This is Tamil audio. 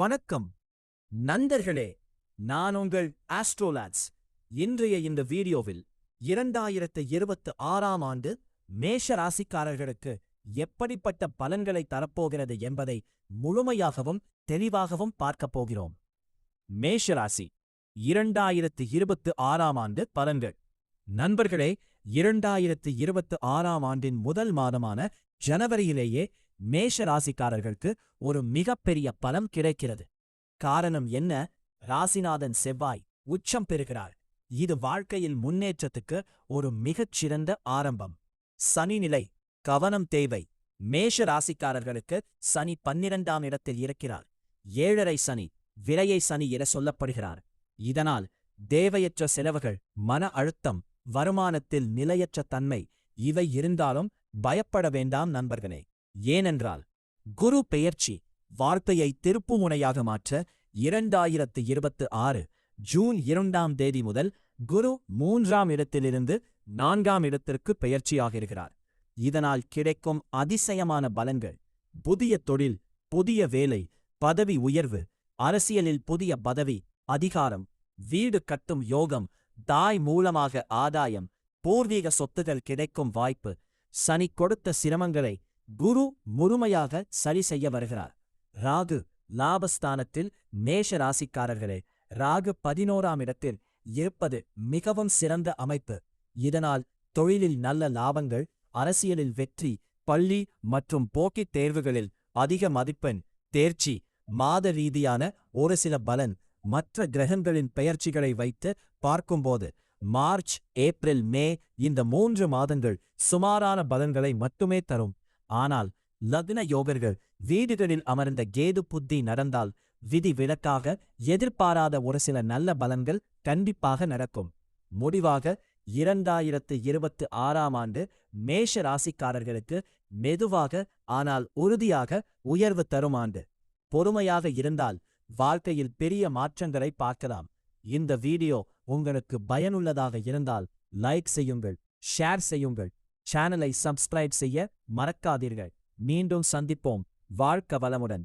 வணக்கம். நண்பர்களே நான் உங்கள் ஆஸ்ட்ரோலாட்ஸ். இன்றைய இந்த வீடியோவில் இரண்டாயிரத்து இருபத்து ஆறாம் ஆண்டு மேஷ ராசிக்காரர்களுக்கு எப்படிப்பட்ட பலன்களை தரப்போகிறது என்பதை முழுமையாகவும் தெளிவாகவும் பார்க்கப் போகிறோம். மேஷ ராசி இரண்டாயிரத்து இருபத்து ஆறாம் ஆண்டு பலன்கள். நண்பர்களே இரண்டாயிரத்து இருபத்து ஆறாம் ஆண்டின் முதல் மாதமான ஜனவரியிலேயே மேஷ ராசிக்காரர்களுக்கு ஒரு மிகப்பெரிய பலம் கிடைக்கிறது. காரணம் என்ன? ராசிநாதன் செவ்வாய் உச்சம் பெறுகிறார். இது வாழ்க்கையில் முன்னேற்றத்துக்கு ஒரு மிகச்சிறந்த ஆரம்பம். சனி நிலை கவனம் தேவை. மேஷ ராசிக்காரர்களுக்கு சனி பன்னிரண்டாம் இடத்தில் இருக்கிறார். ஏழரை சனி விரையை சனி என சொல்லப்படுகிறார். இதனால் தேவையற்ற செலவுகள் மன அழுத்தம் வருமானத்தில் நிலையற்ற தன்மை இவை இருந்தாலும் பயப்பட வேண்டாம் நண்பர்களே. ஏனென்றால் குரு பெயர்ச்சி வார்த்தையை திருப்புமுனையாக மாற்ற இரண்டாயிரத்து இருபத்து ஆறு ஜூன் இரண்டாம் தேதி முதல் குரு மூன்றாம் இடத்திலிருந்து நான்காம் இடத்திற்கு பெயர்ச்சியாகிறார் இதனால் கிடைக்கும் அதிசயமான பலன்கள் புதிய தொழில் புதிய வேலை பதவி உயர்வு அரசியலில் புதிய பதவி அதிகாரம் வீடு கட்டும் யோகம் தாய் மூலமாக ஆதாயம் பூர்வீக சொத்துகள் கிடைக்கும் வாய்ப்பு சனி கொடுத்த சிரமங்களை குரு முழுமையாக சரி செய்ய வருகிறார். ராகு லாபஸ்தானத்தில் மேஷ ராசிக்காரர்களே ராகு பதினோராம் இடத்தில் இருப்பது மிகவும் சிறந்த அமைப்பு. இதனால் தொழிலில் நல்ல லாபங்கள் அரசியலில் வெற்றி பள்ளி மற்றும் போக்கித் தேர்வுகளில் அதிக மதிப்பெண் தேர்ச்சி மாத ரீதியான ஒரு சில பலன் மற்ற கிரகங்களின் பெயர்ச்சிகளை வைத்து பார்க்கும்போது மார்ச் ஏப்ரல் மே இந்த மூன்று மாதங்கள் சுமாரான பலன்களை மட்டுமே தரும். ஆனால் லக்ன யோகர்கள் வீடுகளில் அமர்ந்த கேது புத்தி நடந்தால் விதி விலக்காக எதிர்பாராத ஒரு சில நல்ல பலன்கள் கண்டிப்பாக நடக்கும். முடிவாக இரண்டாயிரத்து இருபத்து ஆறாம் ஆண்டு மேஷ ராசிக்காரர்களுக்கு மெதுவாக ஆனால் உறுதியாக உயர்வு தரும் ஆண்டு. பொறுமையாக இருந்தால் வாழ்க்கையில் பெரிய மாற்றங்களை பார்க்கலாம். இந்த வீடியோ உங்களுக்கு பயனுள்ளதாக இருந்தால் லைக் செய்யுங்கள் ஷேர் செய்யுங்கள். சேனலை சப்ஸ்கிரைப் செய்ய மறக்காதீர்கள். மீண்டும் சந்திப்போம். வாழ்க்க வளமுடன்.